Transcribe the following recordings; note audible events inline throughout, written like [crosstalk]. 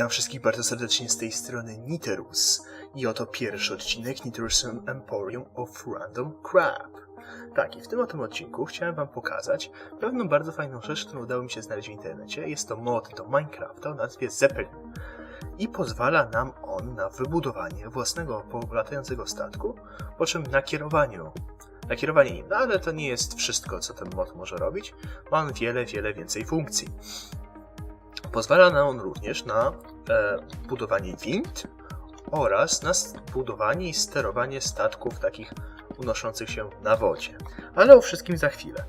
Witam wszystkich bardzo serdecznie z tej strony Niterus i oto pierwszy odcinek Niterus Emporium of Random Crap. Tak, i w tym oto odcinku chciałem wam pokazać pewną bardzo fajną rzecz, którą udało mi się znaleźć w internecie. Jest to mod do Minecrafta o nazwie Zeppelin i pozwala nam on na wybudowanie własnego latającego statku, po czym nakierowaniu nakierowanie nim. No ale to nie jest wszystko, co ten mod może robić. Ma on wiele, wiele więcej funkcji. Pozwala nam on również na e, budowanie wind oraz na budowanie i sterowanie statków takich unoszących się na wodzie. Ale o wszystkim za chwilę.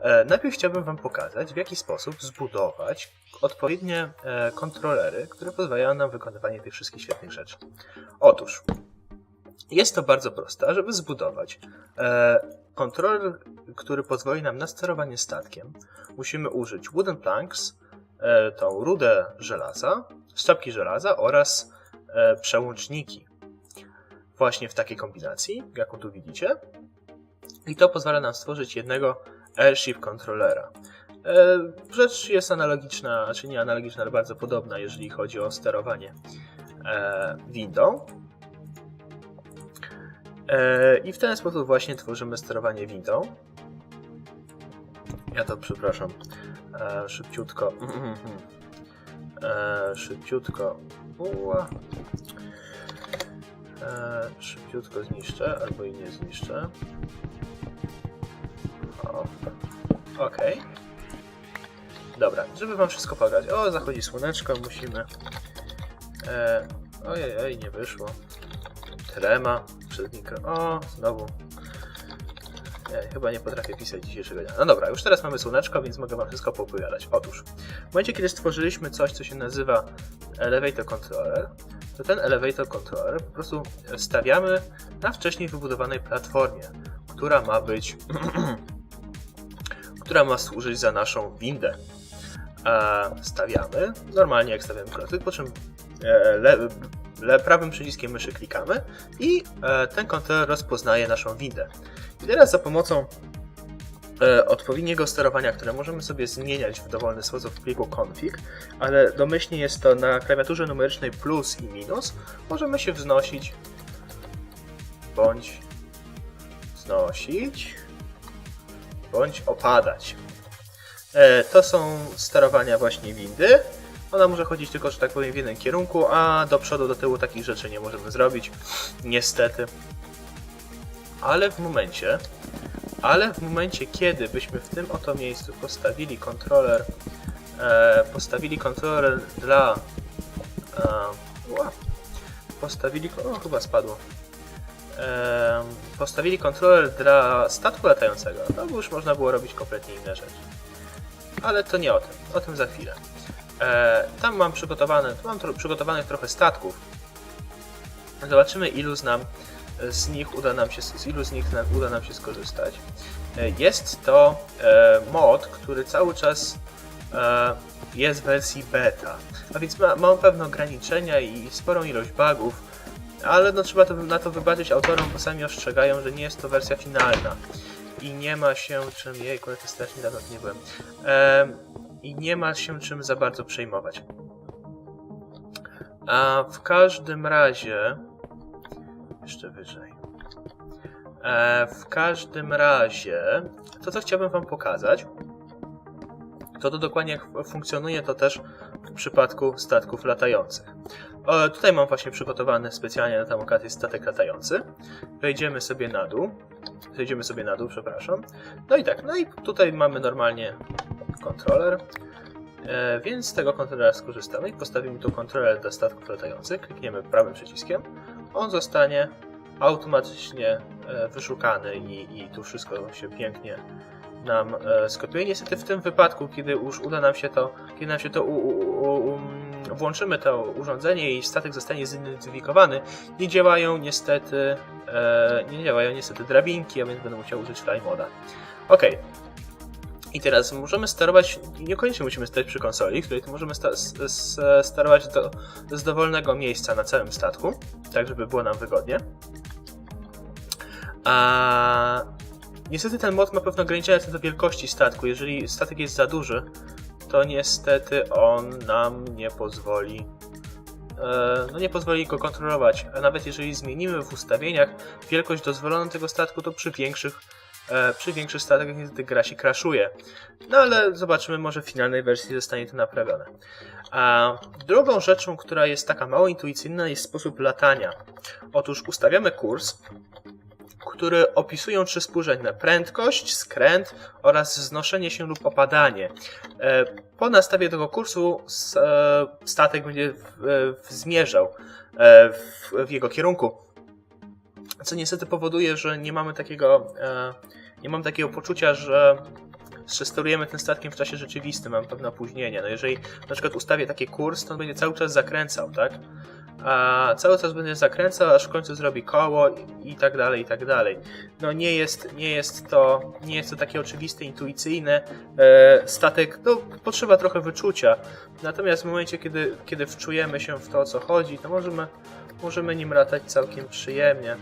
E, najpierw chciałbym Wam pokazać, w jaki sposób zbudować odpowiednie e, kontrolery, które pozwalają nam wykonywanie tych wszystkich świetnych rzeczy. Otóż, jest to bardzo proste, żeby zbudować e, kontroler, który pozwoli nam na sterowanie statkiem. Musimy użyć wooden planks, tą rudę żelaza, szczapki żelaza oraz e, przełączniki. Właśnie w takiej kombinacji, jaką tu widzicie. I to pozwala nam stworzyć jednego airship kontrolera. E, Rzecz jest analogiczna, czy nie analogiczna, ale bardzo podobna, jeżeli chodzi o sterowanie e, windą. E, I w ten sposób właśnie tworzymy sterowanie windą. Ja to przepraszam. E, szybciutko. [clears throat] E, szybciutko. E, szybciutko zniszczę, albo i nie zniszczę. O. Okej. Dobra, żeby wam wszystko pokazać. O, zachodzi słoneczko, musimy. E, ojej, oj, nie wyszło. Trema przed mikro. O, znowu. Nie, chyba nie potrafię pisać dzisiejszego dnia. No dobra, już teraz mamy słoneczko, więc mogę wam wszystko poopowiadać. Otóż, w momencie, kiedy stworzyliśmy coś, co się nazywa Elevator Controller, to ten Elevator Controller po prostu stawiamy na wcześniej wybudowanej platformie, która ma być, [clears throat] która ma służyć za naszą windę. E, stawiamy, normalnie jak stawiamy klocyk, po czym e, le, le, prawym przyciskiem myszy klikamy i e, ten kontroler rozpoznaje naszą windę. Teraz za pomocą e, odpowiedniego sterowania, które możemy sobie zmieniać w dowolny sposób w pliku config, ale domyślnie jest to na klawiaturze numerycznej plus i minus, możemy się wznosić bądź wznosić bądź opadać. E, to są sterowania właśnie windy. Ona może chodzić tylko, że tak powiem, w jednym kierunku, a do przodu, do tyłu takich rzeczy nie możemy zrobić. Niestety. Ale w momencie, ale w momencie, kiedy byśmy w tym oto miejscu postawili kontroler, e, postawili kontroler dla, e, postawili, o chyba spadło, e, postawili kontroler dla statku latającego, to już można było robić kompletnie inne rzeczy. Ale to nie o tym, o tym za chwilę. E, tam mam przygotowane, tu mam tro, przygotowanych trochę statków. Zobaczymy ilu z nam z nich uda nam się, z ilu z nich uda nam się skorzystać. E, Jest to e, mod, który cały czas e, jest w wersji beta, a więc ma, ma on pewne ograniczenia i sporą ilość bugów, ale no trzeba to, na to wybaczyć autorom, bo sami ostrzegają, że nie jest to wersja finalna i nie ma się czym, jejku, jak strasznie dawno nie byłem, i nie ma się czym za bardzo przejmować. A w każdym razie, jeszcze wyżej. E, w każdym razie, to co chciałbym Wam pokazać, to to dokładnie jak funkcjonuje to też w przypadku statków latających. Tutaj mam właśnie przygotowany specjalnie na tę okazję statek latający. Wejdziemy sobie na dół. Zejdziemy sobie na dół, przepraszam. No i tak, no i tutaj mamy normalnie kontroler. E, więc z tego kontrolera skorzystamy i postawimy tu kontroler dla statków latających. Klikniemy prawym przyciskiem. On zostanie automatycznie e, wyszukany i, i tu wszystko się pięknie nam e, skopiuje. Niestety w tym wypadku, kiedy już uda nam się to, kiedy nam się to u, u, u, um, włączymy to urządzenie i statek zostanie zidentyfikowany, nie działają niestety e, nie działają niestety drabinki, a więc będę musiał użyć fly moda. Ok. I teraz możemy sterować, niekoniecznie musimy stać przy konsoli, której możemy sta sterować do, z dowolnego miejsca na całym statku, tak żeby było nam wygodnie. A niestety ten mod ma pewne ograniczenia co do wielkości statku. Jeżeli statek jest za duży, to niestety on nam nie pozwoli e, no nie pozwoli go kontrolować. A nawet jeżeli zmienimy w ustawieniach wielkość dozwoloną tego statku, to przy większych przy większych statkach niestety gra się crashuje. No ale zobaczymy, może w finalnej wersji zostanie to naprawione. A drugą rzeczą, która jest taka mało intuicyjna, jest sposób latania. Otóż ustawiamy kurs, który opisują trzy współrzędne: prędkość, skręt oraz znoszenie się lub opadanie. E, Po nastawie tego kursu e, statek będzie zmierzał e, w jego kierunku. Co niestety powoduje, że nie mamy takiego, e, nie mam takiego poczucia, że że sterujemy tym statkiem w czasie rzeczywistym, mam pewne opóźnienie. No jeżeli na przykład ustawię taki kurs, to on będzie cały czas zakręcał, tak? A cały czas będzie zakręcał, aż w końcu zrobi koło i, i tak dalej, i tak dalej. No nie jest, nie jest to, nie jest to takie oczywiste, intuicyjne. E, statek, no potrzeba trochę wyczucia. Natomiast w momencie, kiedy, kiedy wczujemy się w to, o co chodzi, to możemy, możemy nim latać całkiem przyjemnie.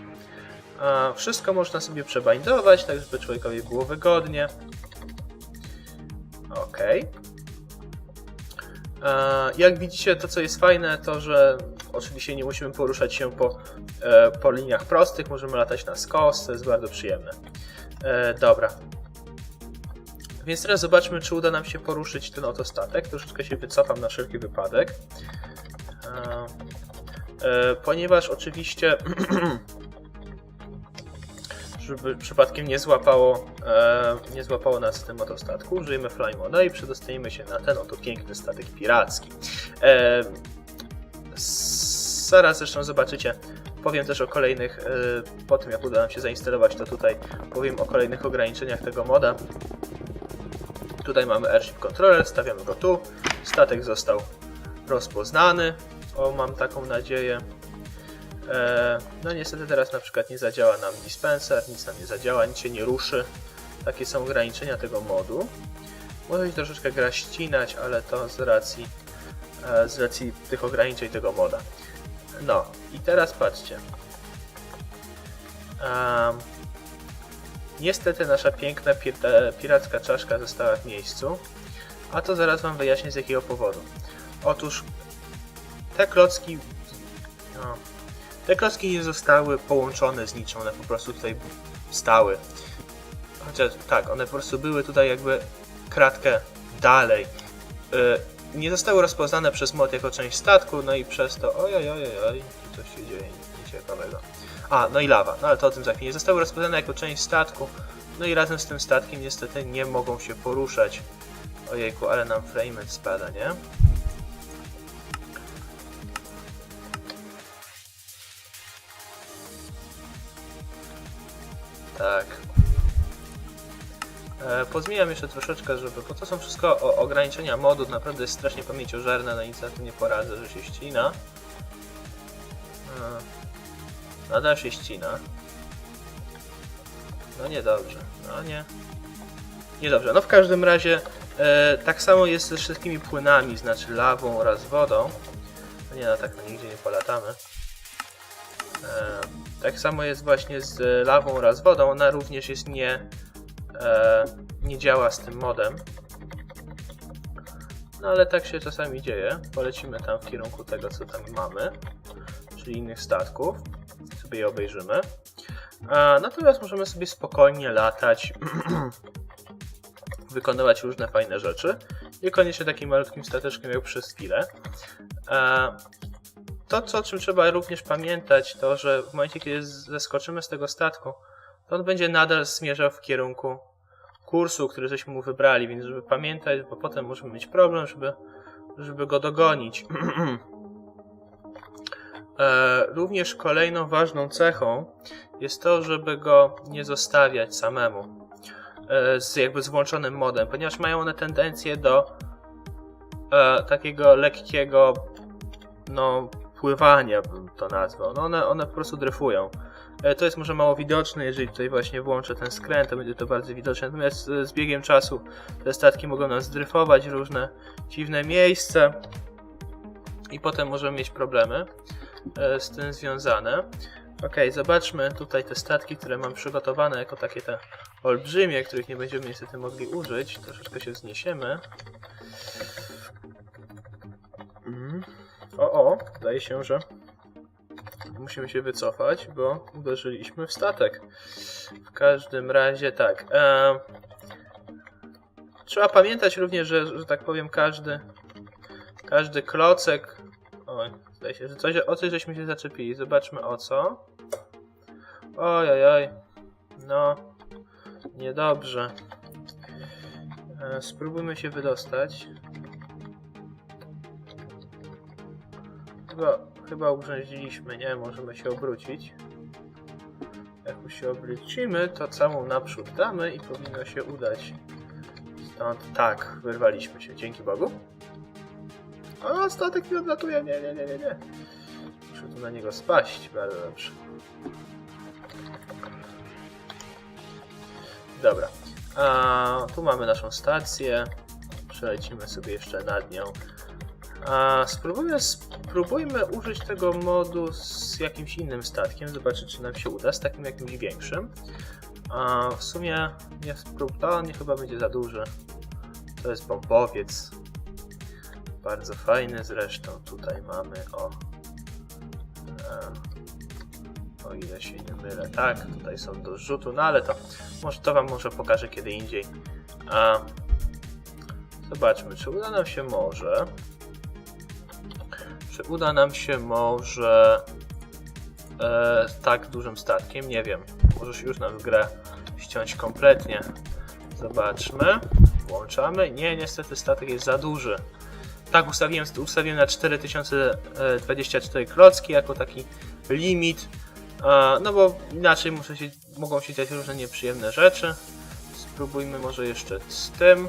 Wszystko można sobie przebindować, tak żeby człowiekowi było wygodnie. Ok. Jak widzicie, to co jest fajne, to że oczywiście nie musimy poruszać się po, e, po liniach prostych, możemy latać na skos, to jest bardzo przyjemne. E, Dobra. Więc teraz zobaczmy, czy uda nam się poruszyć ten oto statek. Troszeczkę się wycofam na wszelki wypadek. E, Ponieważ oczywiście [clears throat] żeby przypadkiem nie złapało, e, nie złapało nas w tym oto statku, użyjemy fly moda i przedostaniemy się na ten oto piękny statek piracki. E, zaraz zresztą zobaczycie, powiem też o kolejnych, e, po tym jak uda nam się zainstalować to tutaj, powiem o kolejnych ograniczeniach tego moda. Tutaj mamy Airship Controller, stawiamy go tu, statek został rozpoznany, o mam taką nadzieję. E, No niestety teraz na przykład nie zadziała nam dispenser, nic nam nie zadziała, nic się nie ruszy. Takie są ograniczenia tego modu. Może się troszeczkę gra ścinać, ale to z racji, e, z racji tych ograniczeń tego moda. No i teraz patrzcie. Em, niestety nasza piękna e, piracka czaszka została w miejscu, a to zaraz wam wyjaśnię z jakiego powodu. Otóż te klocki no, te klocki nie zostały połączone z niczym, one po prostu tutaj stały. Chociaż tak, one po prostu były tutaj jakby kratkę dalej. Y, nie zostały rozpoznane przez mod jako część statku, no i przez to ojoj, ojoj, oj, tu coś się dzieje nieciekawego. A, no i lawa, no ale to o tym za chwilę. Nie zostały rozpoznane jako część statku, no i razem z tym statkiem niestety nie mogą się poruszać. Ojejku, ale nam frame spada, nie? Tak. E, pozmieniam jeszcze troszeczkę, żeby, bo to są wszystko o, ograniczenia modów, naprawdę jest strasznie pamięciożerne, no nic na tym nie poradzę, że się ścina. E, nadal się ścina. No niedobrze, no nie. Niedobrze, no w każdym razie e, tak samo jest ze wszystkimi płynami, znaczy lawą oraz wodą. No nie, no tak no nigdzie nie polatamy. E, tak samo jest właśnie z lawą oraz wodą, ona również jest nie, e, nie działa z tym modem. No ale tak się czasami dzieje. Polecimy tam w kierunku tego, co tam mamy, czyli innych statków. Sobie je obejrzymy. Natomiast możemy sobie spokojnie latać, [clears throat] wykonywać różne fajne rzeczy. Niekoniecznie takim malutkim stateczkiem jak przez chwilę. To, co, o czym trzeba również pamiętać, to że w momencie, kiedy zeskoczymy z tego statku, to on będzie nadal zmierzał w kierunku kursu, który żeśmy mu wybrali, więc żeby pamiętać, bo potem możemy mieć problem, żeby, żeby go dogonić. [clears throat] e, również kolejną ważną cechą jest to, żeby go nie zostawiać samemu e, z jakby z włączonym modem, ponieważ mają one tendencję do e, takiego lekkiego no pływania bym to nazwał. No one, one po prostu dryfują. E, To jest może mało widoczne, jeżeli tutaj właśnie włączę ten skręt, to będzie to bardzo widoczne. Natomiast e, z biegiem czasu te statki mogą nas dryfować różne dziwne miejsca i potem możemy mieć problemy e, z tym związane. Ok, zobaczmy tutaj te statki, które mam przygotowane jako takie te olbrzymie, których nie będziemy niestety mogli użyć. Troszeczkę się wzniesiemy. Mm. O, o, zdaje się, że musimy się wycofać, bo uderzyliśmy w statek. W każdym razie tak. E, trzeba pamiętać również, że, że tak powiem, każdy każdy klocek. Oj, zdaje się, że coś, o coś żeśmy się zaczepili. Zobaczmy o co. Oj, oj, oj. No, niedobrze. E, spróbujmy się wydostać. Chyba, chyba urzędziliśmy, nie? Możemy się obrócić. Jak już się obrócimy, to całą naprzód damy i powinno się udać. Stąd tak, wyrwaliśmy się, dzięki Bogu. A, statek mi odlatuje, nie, nie, nie, nie, nie. Muszę tu na niego spaść, bardzo dobrze. Dobra. A, tu mamy naszą stację. Przelecimy sobie jeszcze nad nią. A, spróbujmy, spróbujmy użyć tego modu z jakimś innym statkiem. Zobaczyć, czy nam się uda. Z takim jakimś większym. A, w sumie nie sprób... To nie chyba będzie za duży. To jest bombowiec. Bardzo fajny zresztą. Tutaj mamy o. E, o ile się nie mylę. Tak, tutaj są do rzutu, no ale to może to wam może pokażę kiedy indziej. A, zobaczmy, czy uda nam się może. Czy uda nam się może e, tak dużym statkiem? Nie wiem. Możesz już nam w grę ściąć kompletnie. Zobaczmy. Włączamy. Nie, niestety statek jest za duży. Tak, ustawiłem, ustawiłem na 4024 klocki jako taki limit. E, No bo inaczej muszę się, mogą się dziać różne nieprzyjemne rzeczy. Spróbujmy może jeszcze z tym.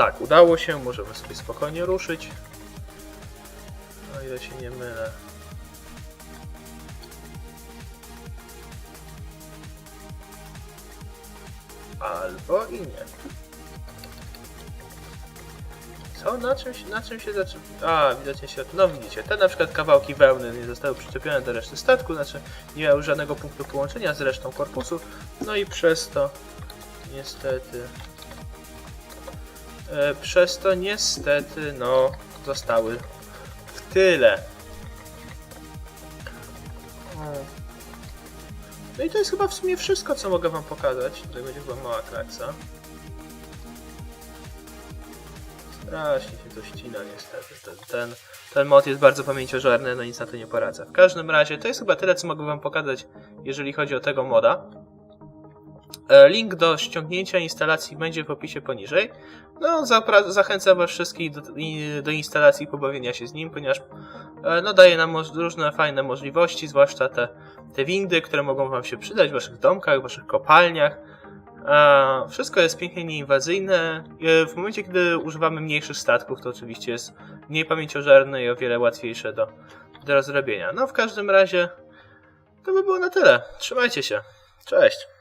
Tak, udało się, możemy sobie spokojnie ruszyć. O ile się nie mylę. Albo i nie. Co? Na czym, na czym się zaczyna? A, widocznie się... No widzicie, te na przykład kawałki wełny nie zostały przyczepione do reszty statku, znaczy nie miały żadnego punktu połączenia z resztą korpusu, no i przez to niestety... E, przez to niestety, no, zostały w tyle. O. No i to jest chyba w sumie wszystko, co mogę wam pokazać. Tutaj będzie chyba mała kraksa. Strasznie się to ścina niestety. Ten, ten, ten mod jest bardzo pamięciożerny, no nic na to nie poradzę. W każdym razie to jest chyba tyle, co mogę wam pokazać, jeżeli chodzi o tego moda. E, Link do ściągnięcia instalacji będzie w opisie poniżej. No, zachęcam was wszystkich do, do instalacji i pobawienia się z nim, ponieważ e, no, daje nam różne fajne możliwości, zwłaszcza te, te windy, które mogą wam się przydać w waszych domkach, w waszych kopalniach. E, Wszystko jest pięknie nieinwazyjne. E, W momencie, kiedy używamy mniejszych statków, to oczywiście jest mniej pamięciożerne i o wiele łatwiejsze do, do rozrobienia. No, w każdym razie to by było na tyle. Trzymajcie się. Cześć.